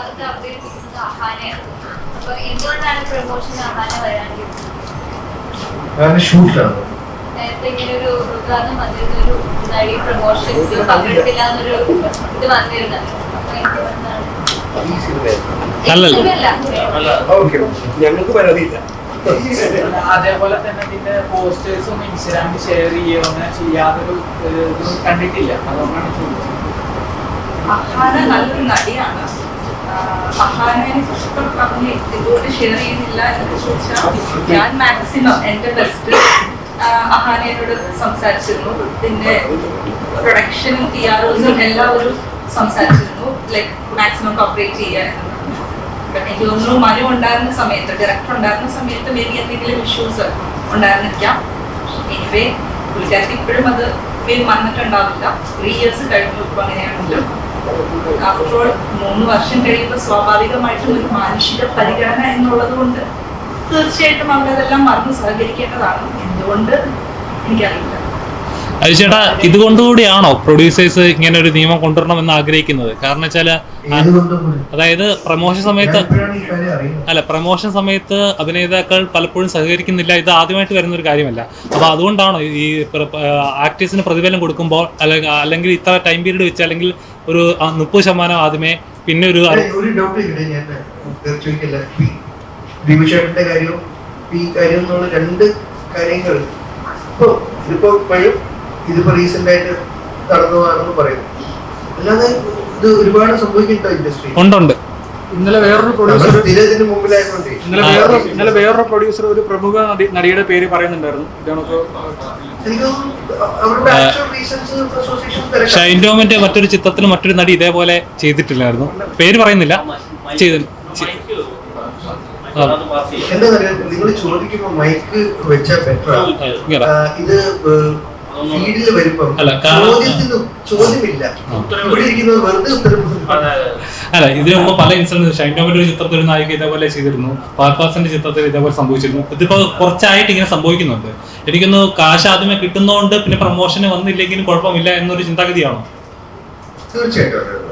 കഥാപാത്രത്തെ അവതരിപ്പിക്കുന്നത് അഹാനയാണ് അപ്പൊ എന്തുകൊണ്ടാണ് പ്രമോഷൻ അഹാന വരാണ്ടിരുന്നത്. നേരത്തെ ഇങ്ങനെ ഒരു ഉദ്ഘാടനം വന്നിരുന്ന ഒരു നടി പ്രൊമോഷൻസിൽ പങ്കെടുത്തില്ല എന്നൊരു ഇത് വന്നിരുന്നത്. ഞങ്ങൾക്ക് പരാതിയില്ല. അതേപോലെ തന്നെ പിന്നെ പോസ്റ്റേഴ്സും ഇൻസ്റ്റാഗ്രാമിൽ ഷെയർ ചെയ്യുകയോ അങ്ങനെ ചെയ്യാതൊരു ഏഹ്, ഇതും കണ്ടിട്ടില്ല. അതുകൊണ്ടാണ് ചോദിച്ചത്. അഹാന നല്ലൊരു നടിയാണ്. ചോദിച്ചാൽ ഞാൻ മാക്സിമം എന്റെ ബെസ്റ്റ് അഹാനയോട് സംസാരിച്ചിരുന്നു. പിന്നെ പ്രൊഡക്ഷനും പി ആർ ഒസും എല്ലാവരും സംസാരിച്ചിരുന്നു. ലൈക് മാക്സിമം കോപ്പറേറ്റ് ചെയ്യാൻ. എനിക്ക് തോന്നുന്നു മനു ഉണ്ടായിരുന്ന സമയത്ത് ഡയറക്ടർ ഉണ്ടായിരുന്ന സമയത്ത് മേ ബി എന്തെങ്കിലും ഇഷ്യൂസ് ഉണ്ടായിരുന്നിരിക്കാം. എനിവേ പുള്ളിക്കാർക്ക് ഇപ്പോഴും അത് പേര് ത്രീ ഇയേഴ്സ് കഴിഞ്ഞു ഇപ്പോൾ അങ്ങനെയാണെങ്കിലും. ആഫ്റ്റർ മൂന്ന് വർഷം കഴിയുമ്പോൾ സ്വാഭാവികമായിട്ടും ഒരു മാനുഷിക പരിഗണന എന്നുള്ളത് കൊണ്ട് തീർച്ചയായിട്ടും അവരതെല്ലാം മറന്ന് സഹകരിക്കേണ്ടതാണ്. എന്തുകൊണ്ട്? എനിക്കറിയില്ല. അത് ചേട്ടാ ഇതുകൊണ്ടുകൂടിയാണോ പ്രൊഡ്യൂസേഴ്സ് ഇങ്ങനെ ഒരു നിയമം കൊണ്ടുവരണമെന്ന് ആഗ്രഹിക്കുന്നത്? കാരണം വെച്ചാൽ അതായത് പ്രമോഷൻ സമയത്ത് അല്ല പ്രമോഷൻ സമയത്ത് അഭിനേതാക്കൾ പലപ്പോഴും സഹകരിക്കുന്നില്ല. ഇത് ആദ്യമായിട്ട് വരുന്ന ഒരു കാര്യമല്ല. അപ്പൊ അതുകൊണ്ടാണോ ഈ ആക്ടേഴ്സിന് പ്രതിഫലം കൊടുക്കുമ്പോൾ അല്ലെങ്കിൽ അല്ലെങ്കിൽ ഇത്ര ടൈം പീരീഡ് വെച്ച് അല്ലെങ്കിൽ ഒരു മുപ്പത് ശതമാനം ആദ്യമേ പിന്നെ ഒരു കാര്യവും ഈ കാര്യം എന്നുള്ള രണ്ട് കാര്യങ്ങൾ. ഇപ്പൊ ഇതിപ്പോ ഇപ്പോഴും ഇതിപ്പോ റീസെന്റ് ആയിട്ട് നടന്നതാണെന്ന് പറയുന്നു അല്ലാതെ ഇത് ഒരുപാട് സംഭവിക്കുന്നുണ്ടോ ഇൻഡസ്ട്രി ഉണ്ടുണ്ട് ഇന്നലെ വേറൊരു പ്രൊഡ്യൂസർ ഇതിന് മുമ്പിലായതുകൊണ്ടേ. ഇന്നലെ വേറൊരു ഇന്നലെ വേറൊരു പ്രൊഡ്യൂസർ ഒരു പ്രമുഖ നടി- നടിയുടെ പേര് പറയുന്നുണ്ടായിരുന്നു. ഇതാണ് ഷൈൻഡോമിന്റെ ഷൈൻ ടോമിന്റെ മറ്റൊരു ചിത്രത്തിൽ മറ്റൊരു നടി ഇതേപോലെ ചെയ്തിട്ടില്ലായിരുന്നു. പേര് പറയുന്നില്ല. ചെയ്തു എന്താ നിങ്ങൾ ചോദിക്കുമ്പോ മൈക്ക് വെച്ചാൽ ബെറ്റർ. ഇത് ഫീൽഡിൽ ചോദ്യത്തിന് ചോദ്യമില്ല. ഇവിടെ വെറുതെ ഉത്തരം അല്ല ഇതിനു മുമ്പ് പല ഇൻസിഡൻസ് ഷൈൻ ടോമിന്റെ ഒരു ചിത്രത്തിൽ ഒരു നായിക ഇതേപോലെ ചെയ്തിരുന്നു. പാർപ്പാസിന്റെ ചിത്രത്തിൽ ഇതേപോലെ സംഭവിച്ചിരുന്നു. ഇതിപ്പോ കുറച്ചായിട്ട് ഇങ്ങനെ സംഭവിക്കുന്നുണ്ട്. എനിക്കൊന്ന് കാശ് ആദ്യമേ കിട്ടുന്നതുകൊണ്ട് പിന്നെ പ്രൊമോഷന് വന്നില്ലെങ്കിലും കുഴപ്പമില്ല എന്നൊരു ചിന്താഗതിയാണോ? തീർച്ചയായിട്ടും.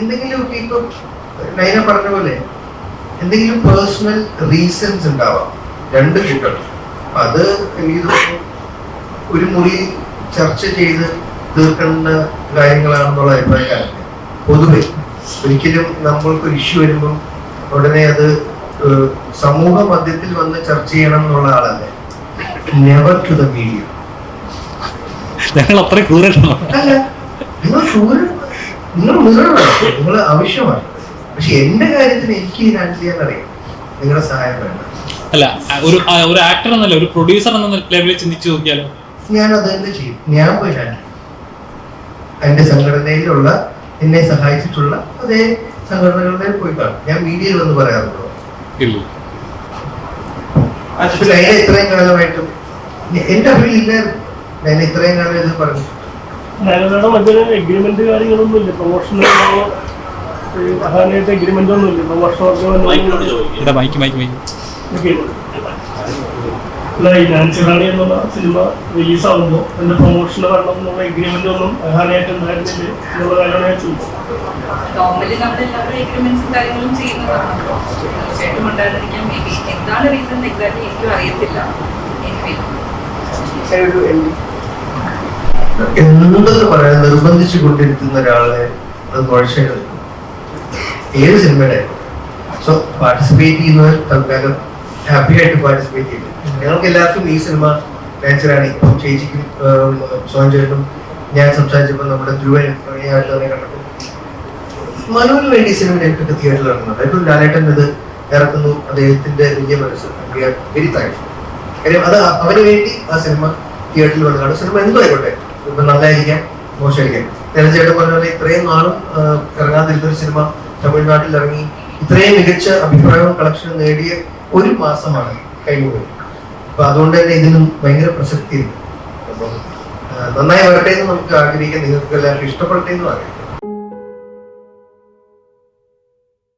എന്തെങ്കിലും ഒക്കെ ഇപ്പൊ നൈന പറഞ്ഞ പോലെ എന്തെങ്കിലും പേഴ്സണൽ റീസൺസ് ഉണ്ടാവാം. രണ്ട് കൂട്ടം. അത് എനിക്ക് തോന്നുന്നു ഒരു മുറി ചർച്ച ചെയ്ത് തീർക്കേണ്ട കാര്യങ്ങളാണെന്നുള്ള അഭിപ്രായക്കാരൻ പൊതുവെ. ഒരിക്കലും നമ്മൾക്ക് ഒരു ഇഷ്യൂ വരുമ്പം ഉടനെ അത് സമൂഹ മധ്യത്തിൽ വന്ന് ചർച്ച ചെയ്യണം എന്നുള്ള ആളല്ല? നെവർ ടു ദ മീഡിയ ഞങ്ങൾ അത്ര ക്രൂരല്ലോ അല്ല നിങ്ങൾ ക്രൂരൻ നിങ്ങൾ മിററാണ് നിങ്ങൾ ആവശ്യമാണ്. പക്ഷെ എന്റെ കാര്യത്തിന് എനിക്ക് ഞാൻ ഹാൻഡിൽ ചെയ്യാൻ അറിയാം. നിങ്ങളുടെ സഹായം വേണം. അല്ല ഒരു ഒരു ആക്ടർ എന്നല്ല ഒരു പ്രൊഡ്യൂസർ എന്ന ലെവലിൽ ചിന്തിച്ചു നോക്കിയാലോ? ഞാൻ അത് തന്നെ ചെയ്യും? ഞാൻ പോയി ചെയ്യും എന്റെ സംഘടനയിലുള്ള എന്നെ സഹായിച്ചിട്ടുള്ള അതേ സംഘടനകളുടെ പോയി കാണും. ഞാൻ മീഡിയയിൽ വന്ന് പറയാറുണ്ടോ? ലൈന ഇത്രയും കാലമായിട്ടും എന്റെ അഭിയിൽ ഇല്ലായിരുന്നു. ഞാൻ ഇത്രയും കാലം ഇത് പറഞ്ഞു. എഗ്രിമെന്റ് കാര്യങ്ങളൊന്നും ഇല്ല പ്രൊമോഷൻ അഹാനായിട്ട് എഗ്രിമെന്റ് ഒന്നും ഇല്ല മൈക്ക് മൈക്ക് മൈക്ക്. ഈ നാൻസി എന്നുള്ള സിനിമ റിലീസ് ആവുമ്പോൾ അതിന്റെ പ്രൊമോഷൻ വരണം എന്നുള്ള എഗ്രിമെന്റ് ഒന്നും അഹാനായിട്ട് ഉണ്ടായിരുന്നില്ല. എന്നുള്ള കാര്യമാണ് ഞാൻ ചോദിച്ചത്. നോർമലി നമ്മൾ എല്ലാവരും എഗ്രിമെന്റ്സും കാര്യങ്ങളും ചെയ്യുന്നതാണല്ലോ തീർച്ചയായിട്ടും ഉണ്ടായിരുന്നിരിക്കാം. മേ ബി എന്താണ് റീസൺ എക്സാക്ട്ലി എനിക്കും അറിയത്തില്ല. എനിവേ ഒരു എൻ- എന്തെന്ന് പറയാൻ നിർബന്ധിച്ചു കൊണ്ടിരിക്കുന്ന ഒരാളെ അത് ഏത് സിനിമയുടെ? സോ പാർട്ടിസിപ്പേറ്റ് ചെയ്യുന്നവർ തൽക്കാലം ഹാപ്പി ആയിട്ട് പാർട്ടിസിപ്പേറ്റ് ചെയ്തു. ഞങ്ങൾക്ക് എല്ലാവർക്കും ഈ സിനിമ നാച്ചുറാണ് ഇപ്പം ചേച്ചിക്കും സോൻ ചേട്ടനും ഞാൻ സംസാരിച്ചപ്പോൾ നമ്മുടെ ധ്രുവൻ തന്നെ കണ്ടപ്പോൾ മനുവിന് വേണ്ടി സിനിമ ഞങ്ങൾക്ക് തിയേറ്ററിൽ ഇറങ്ങുന്നത് ഏറ്റവും ലാലേട്ടൻ ഇത് ഇറക്കുന്നു. അദ്ദേഹത്തിന്റെ വലിയ മനസ്സ് വെരി താങ്ക്സ് കാര്യം അത് അവന് വേണ്ടി ആ സിനിമ തിയേറ്ററിൽ വന്നതാണ്. സിനിമ എന്തോ ആയിക്കോട്ടെ. ഇപ്പൊ നല്ലതായിരിക്കാം മോശമായിരിക്കാം. തെരഞ്ഞെടുപ്പ് പറഞ്ഞ പോലെ ഇത്രയും നാളും ഇറങ്ങാതിരുന്ന ഒരു സിനിമ തമിഴ്നാട്ടിൽ ഇറങ്ങി ഇത്രയും മികച്ച അഭിപ്രായവും കളക്ഷനും നേടിയ ഒരു മാസമാണ് കഴിഞ്ഞുപോയി അപ്പൊ അതുകൊണ്ട് തന്നെ ഇതിനും ഭയങ്കര പ്രസക്തിയുണ്ട്. അപ്പം നന്നായി വരട്ടെ എന്ന് നമുക്ക് ആഗ്രഹിക്കാം നിങ്ങൾക്ക് എല്ലാവർക്കും ഇഷ്ടപ്പെടട്ടെ എന്ന് പറയാം.